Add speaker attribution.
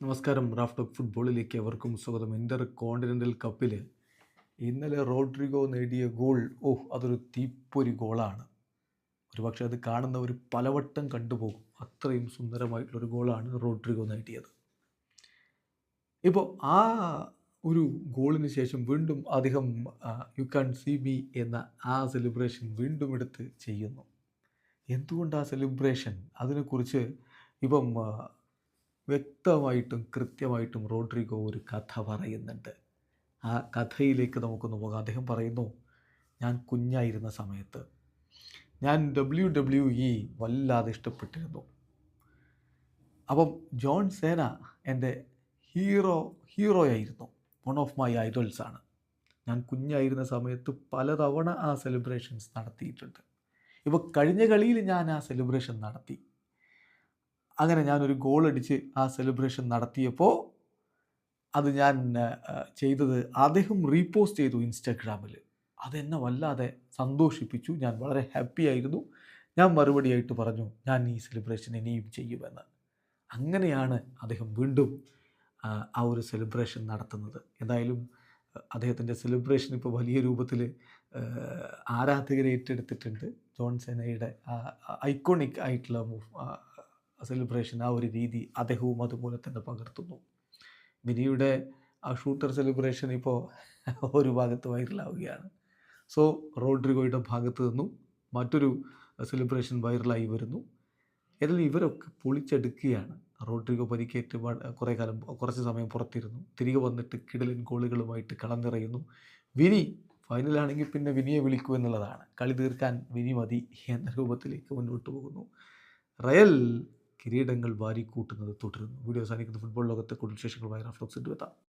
Speaker 1: നമസ്കാരം. Raf of ഫുട്ബോളിലേക്ക് എവർക്കും സ്വാഗതം. ഇന്റർ കോണ്ടിനെന്റൽ കപ്പിൽ ഇന്നലെ റോഡ്രിഗോ നേടിയ ഗോൾ ഓഹ് അതൊരു തീപ്പൊരി ഗോളാണ്. ഒരുപക്ഷെ അത് കാണുന്നവർ പലവട്ടം കണ്ടുപോകും. അത്രയും സുന്ദരമായിട്ടുള്ളൊരു ഗോളാണ് റോഡ്രിഗോ നേടിയത്. ഇപ്പോൾ ആ ഒരു ഗോളിന് ശേഷം വീണ്ടും അദ്ദേഹം യു കാൻ സി ബി എന്ന ആ സെലിബ്രേഷൻ വീണ്ടും എടുത്ത് ചെയ്യുന്നു. എന്തുകൊണ്ട് ആ സെലിബ്രേഷൻ? അതിനെക്കുറിച്ച് ഇപ്പം വ്യക്തമായിട്ടും കൃത്യമായിട്ടും റോഡ്രിഗോ ഒരു കഥ പറയുന്നുണ്ട്. ആ കഥയിലേക്ക് നമുക്കൊന്ന് പോകാം. അദ്ദേഹം പറയുന്നു ഞാൻ കുഞ്ഞായിരുന്ന സമയത്ത് ഞാൻ ഡബ്ല്യു ഡബ്ല്യു ഇ വല്ലാതെ ഇഷ്ടപ്പെട്ടിരുന്നു. അപ്പം ജോൺ സേന എന്റെ ഹീറോ ഹീറോയായിരുന്നു. വൺ ഓഫ് മൈ ഐഡൽസ് ആണ്. ഞാൻ കുഞ്ഞായിരുന്ന സമയത്ത് പലതവണ ആ സെലിബ്രേഷൻസ് നടത്തിയിട്ടുണ്ട്. ഇപ്പോൾ കഴിഞ്ഞ കളിയിൽ ഞാൻ ആ സെലിബ്രേഷൻ നടത്തി. അങ്ങനെ ഞാനൊരു ഗോൾ അടിച്ച് ആ സെലിബ്രേഷൻ നടത്തിയപ്പോൾ അത് ഞാൻ ചെയ്തത് അദ്ദേഹം റീപോസ്റ്റ് ചെയ്തു ഇൻസ്റ്റാഗ്രാമിൽ അതെന്നെ വല്ലാതെ സന്തോഷിപ്പിച്ചു. ഞാൻ വളരെ ഹാപ്പി ആയിരുന്നു. ഞാൻ മറുപടിയായിട്ട് പറഞ്ഞു ഞാൻ ഈ സെലിബ്രേഷൻ ഇനിയും ചെയ്യുമെന്ന്. അങ്ങനെയാണ് അദ്ദേഹം വീണ്ടും ആ, ഒരു സെലിബ്രേഷൻ നടത്തുന്നത്. എന്തായാലും അദ്ദേഹത്തിന്റെ സെലിബ്രേഷൻ ഇപ്പോൾ വലിയ രൂപത്തിൽ ആരാധകരെ ഏറ്റെടുത്തിട്ടുണ്ട്. ജോൺ സെനയുടെ ഐക്കോണിക് ആയിട്ടുള്ള സെലിബ്രേഷൻ ആ ഒരു രീതി അദ്ദേഹവും അതുപോലെ തന്നെ പകർത്തുന്നു. മിനിയുടെ ആ ഷൂട്ടർ സെലിബ്രേഷൻ ഇപ്പോൾ ഒരു ഭാഗത്ത് വൈറലാവുകയാണ് സോ റോഡ്രിഗോയുടെ ഭാഗത്ത് നിന്നും മറ്റൊരു സെലിബ്രേഷൻ വൈറലായി വരുന്നു. ഏതായാലും ഇവരൊക്കെ പൊളിച്ചെടുക്കുകയാണ്. റോഡ്രിഗോ പരിക്കേറ്റ് കുറേ കാലം കുറച്ച് സമയം പുറത്തിരുന്നു. തിരികെ വന്നിട്ട് കിടലൻ ഗോളുകളുമായിട്ട് കളന്നിറയുന്നു. വിനി ഫൈനലാണെങ്കിൽ പിന്നെ വിനിയെ വിളിക്കൂ എന്നുള്ളതാണ്. കളി തീർക്കാൻ വിനി മതി എന്ന രൂപത്തിലേക്ക് മുന്നോട്ട് പോകുന്നു. റയൽ കിരീടങ്ങൾ വാരിക്കൂട്ടുന്നത് തുടരുന്നു. വീഡിയോ അവസാനിക്കുന്ന. ഫുട്ബോൾ ലോകത്തെ കൂടുതൽ വിശേഷങ്ങളുമായി റഫ്ലോക്സ് എത്താം.